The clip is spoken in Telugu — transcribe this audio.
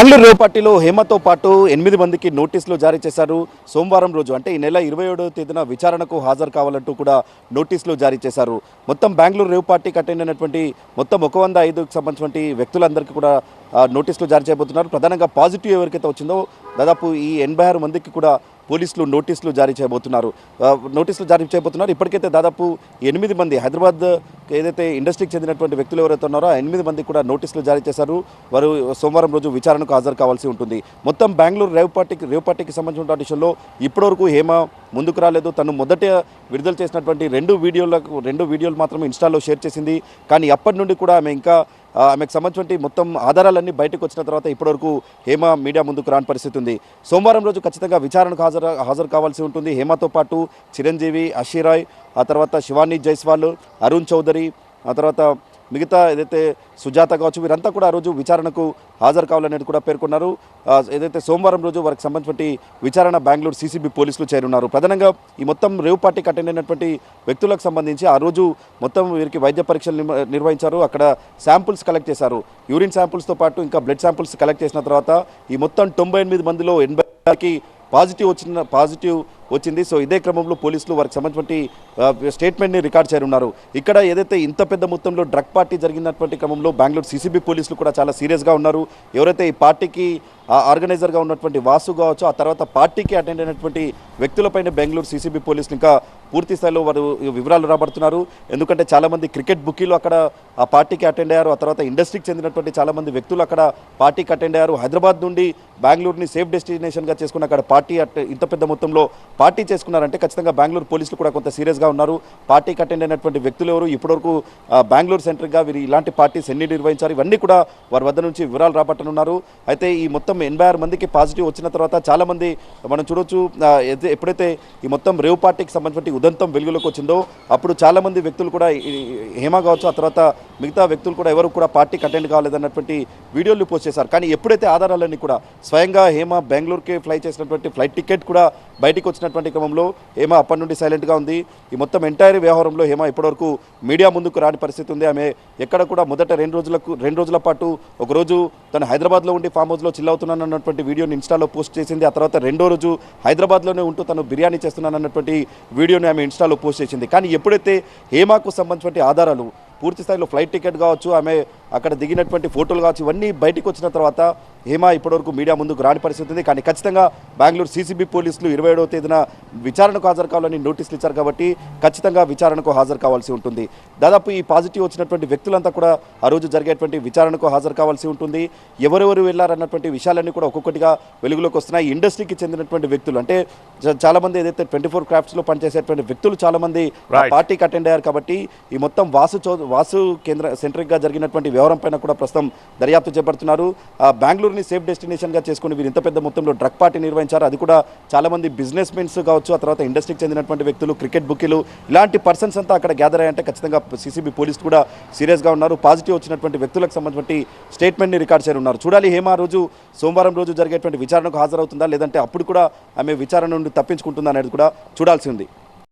బెంగళూరు రేపటిలో హేమతో పాటు ఎనిమిది మందికి నోటీసులు జారీ చేశారు. సోమవారం రోజు అంటే ఈ నెల ఇరవై ఏడవ తేదీన విచారణకు హాజరు కావాలంటూ కూడా నోటీసులు జారీ చేశారు. మొత్తం బెంగళూరు రేవుపాటికి అటెండ్ అయినటువంటి మొత్తం ఒక వంద ఐదుకు సంబంధించినటువంటి వ్యక్తులందరికీ కూడా నోటీసులు జారీ చేయబోతున్నారు. ప్రధానంగా పాజిటివ్ ఎవరికైతే వచ్చిందో దాదాపు ఈ ఎనభై ఆరు మందికి కూడా పోలీసులు నోటీసులు జారీ చేయబోతున్నారు. నోటీసులు జారీ చేయబోతున్నారు. ఇప్పటికైతే దాదాపు ఎనిమిది మంది హైదరాబాద్ ఏదైతే ఇండస్ట్రీకి చెందినటువంటి వ్యక్తులు ఎవరైతే ఉన్నారో ఆ ఎనిమిది మంది కూడా నోటీసులు జారీ చేశారు. వారు సోమవారం రోజు విచారణకు హాజరు కావాల్సి ఉంటుంది. మొత్తం బెంగళూరు రేవ్ పార్టీకి రేవ్ పార్టీకి సంబంధించిన విషయంలో ఇప్పటివరకు హేమ ముందుకు రాలేదు. తను మొదట విడుదల చేసినటువంటి రెండు వీడియోలకు రెండు వీడియోలు మాత్రమే ఇన్స్టాలో షేర్ చేసింది. కానీ అప్పటి నుండి కూడా ఆమె ఇంకా ఆమెకు సంబంధించిన మొత్తం ఆధారాలన్నీ బయటకు వచ్చిన తర్వాత ఇప్పటివరకు హేమ మీడియా ముందుకు రాని పరిస్థితి ఉంది. సోమవారం రోజు ఖచ్చితంగా విచారణకు హాజరు హాజరు కావాల్సి ఉంటుంది. హేమతో పాటు చిరంజీవి అషిరాయ్ ఆ తర్వాత శివాని జైస్వాల్ అరుణ్ చౌదరి ఆ తర్వాత మిగతా ఏదైతే సుజాత కావచ్చు వీరంతా కూడా ఆ రోజు విచారణకు హాజరు కావాలనేది కూడా పేర్కొన్నారు. ఏదైతే సోమవారం రోజు వారికి సంబంధించినటువంటి విచారణ బెంగళూరు సీసీబీ పోలీసులు చేరున్నారు. ప్రధానంగా ఈ మొత్తం రేవ్ పార్టీకి అటెండ్ అయినటువంటి వ్యక్తులకు సంబంధించి ఆ రోజు మొత్తం వీరికి వైద్య పరీక్షలు నిర్వహించారు. అక్కడ శాంపుల్స్ కలెక్ట్ చేశారు. యూరిన్ శాంపుల్స్తో పాటు ఇంకా బ్లడ్ శాంపుల్స్ కలెక్ట్ చేసిన తర్వాత ఈ మొత్తం తొంభై ఎనిమిది మందిలో ఎనభైకి పాజిటివ్ వచ్చిన పాజిటివ్ వచ్చింది. సో ఇదే క్రమంలో పోలీసులు వారికి సంబంధించిన స్టేట్మెంట్ని రికార్డ్ చేరున్నారు ఇక్కడ ఏదైతే ఇంత పెద్ద మొత్తంలో డ్రగ్ పార్టీ జరిగినటువంటి క్రమంలో బెంగళూరు సీసీబీ పోలీసులు కూడా చాలా సీరియస్గా ఉన్నారు. ఎవరైతే ఈ పార్టీకి ఆర్గనైజర్గా ఉన్నటువంటి వాసు కావచ్చు ఆ తర్వాత పార్టీకి అటెండ్ అయినటువంటి వ్యక్తులపైన బెంగళూరు సీసీబీ పోలీసులు ఇంకా పూర్తి స్థాయిలో వారు వివరాలు రాబడుతున్నారు. ఎందుకంటే చాలామంది క్రికెట్ బుకీలు అక్కడ ఆ పార్టీకి అటెండ్ అయ్యారు. ఆ తర్వాత ఇండస్ట్రీకి చెందినటువంటి చాలామంది వ్యక్తులు అక్కడ పార్టీకి అటెండ్ అయ్యారు. హైదరాబాద్ నుండి బెంగళూరుని సేఫ్ డెస్టినేషన్గా చేసుకుని అక్కడ పార్టీ అట్- ఇంత పెద్ద మొత్తంలో పార్టీ చేసుకున్నారంటే ఖచ్చితంగా బెంగళూరు పోలీసులు కూడా కొంత సీరియస్గా ఉన్నారు. పార్టీకి అటెండ్ అయినటువంటి వ్యక్తులు ఎవరు? ఇప్పటివరకు బెంగళూరు సెంటర్గా వీరు ఇలాంటి పార్టీస్ ఎన్ని నిర్వహించారు? ఇవన్నీ కూడా వారి వద్ద నుంచి వివరాలు రాబట్టనున్నారు. అయితే ఈ మొత్తం ఎనభై ఆరు మందికి పాజిటివ్ వచ్చిన తర్వాత చాలామంది మనం చూడొచ్చు ఎప్పుడైతే ఈ మొత్తం రేవ్ పార్టీకి సంబంధించిన ఉదంతం వెలుగులోకి వచ్చిందో అప్పుడు చాలామంది వ్యక్తులు కూడా హేమా హేమ కావచ్చు ఆ తర్వాత మిగతా వ్యక్తులు కూడా ఎవరు కూడా పార్టీకి అటెండ్ కాలేదన్నటువంటి వీడియోలు పోస్ట్ చేశారు. కానీ ఎప్పుడైతే ఆధారాలన్నీ కూడా స్వయంగా హేమ బెంగళూరుకి ఫ్లై చేసినటువంటి ఫ్లైట్ టికెట్ కూడా బయటికి వచ్చినటువంటి క్రమంలో హేమ అప్పటి నుండి సైలెంట్గా ఉంది. ఈ మొత్తం ఎంటైర్ వ్యవహారంలో హేమ ఇప్పటివరకు మీడియా ముందుకు రాని పరిస్థితి ఉంది. ఆమె ఎక్కడ కూడా మొదట రెండు రోజులకు రెండు రోజుల పాటు ఒకరోజు తను హైదరాబాద్లో ఉండి ఫామ్ హౌస్లో చిల్ అవుతున్నానన్నటువంటి వీడియోని ఇన్స్టాలో పోస్ట్ చేసింది. ఆ తర్వాత రెండో రోజు హైదరాబాద్లోనే ఉంటూ తను బిర్యానీ చేస్తున్నాను అన్నటువంటి వీడియోని ఆమె ఇన్స్టాలో పోస్ట్ చేసింది. కానీ ఎప్పుడైతే హేమాకు సంబంధించిన ఆధారాలు పూర్తి స్థాయిలో ఫ్లైట్ టికెట్ కావచ్చు ఆమె అక్కడ దిగినటువంటి ఫోటోలు కావచ్చు ఇవన్నీ బయటికి వచ్చిన తర్వాత హేమ ఇప్పటివరకు మీడియా ముందుకు రాని పరిస్థితి ఉంది. కానీ ఖచ్చితంగా బెంగళూరు సీసీబీ పోలీసులు ఇరవై ఏడవ తేదీన విచారణకు హాజరు కావాలని నోటీసులు ఇచ్చారు కాబట్టి ఖచ్చితంగా విచారణకు హాజరు కావాల్సి ఉంటుంది. దాదాపు ఈ పాజిటివ్ వచ్చినటువంటి వ్యక్తులంతా కూడా ఆ రోజు జరిగేటువంటి విచారణకు హాజరు కావాల్సి ఉంటుంది. ఎవరెవరు వెళ్ళారన్నటువంటి విషయాలన్నీ కూడా ఒక్కొక్కటిగా వెలుగులోకి వస్తున్నాయి. ఇండస్ట్రీకి చెందినటువంటి వ్యక్తులు అంటే చ- చాలా మంది ఏదైతే ట్వంటీ ఫోర్ క్రాఫ్ట్స్లో పనిచేసేటువంటి వ్యక్తులు చాలా మంది ఆ Right. పార్టీకి అటెండ్ అయ్యారు కాబట్టి ఈ మొత్తం వాసు చౌ వాసు కేంద్ర సెంట్రిక్గా జరిగినటువంటి వ్యవహారం పైన కూడా ప్రస్తుతం దర్యాప్తు చేపడుతున్నారు. ఆ, బెంగళూరుని సేఫ్ డెస్టినేషన్గా చేసుకుని వీరు ఇంత పెద్ద మొత్తంలో డ్రగ్ పార్టీ నిర్వహించారు. అది కూడా చాలామంది బిజినెస్ మెన్స్ కావచ్చు ఆ తర్వాత ఇండస్ట్రీకి చెందినటువంటి వ్యక్తులు క్రికెట్ బుకీలు ఇలాంటి పర్సన్స్ అంతా అక్కడ గ్యాదర్ అయ్యంటే ఖచ్చితంగా సీసీబీ పోలీసులు కూడా సీరియస్గా ఉన్నారు. పాజిటివ్ వచ్చినటువంటి వ్యక్తులకు సంబంధించి స్టేట్మెంట్ని రికార్డ్ చేయనున్నారు. ఉన్నారు చూడాలి హేమ రోజు సోమవారం రోజు జరిగేటువంటి విచారణకు హాజరవుతుందా? లేదంటే అప్పుడు కూడా ఆమె విచారణ నుండి తప్పించుకుంటుందా అనేది కూడా చూడాల్సి ఉంది.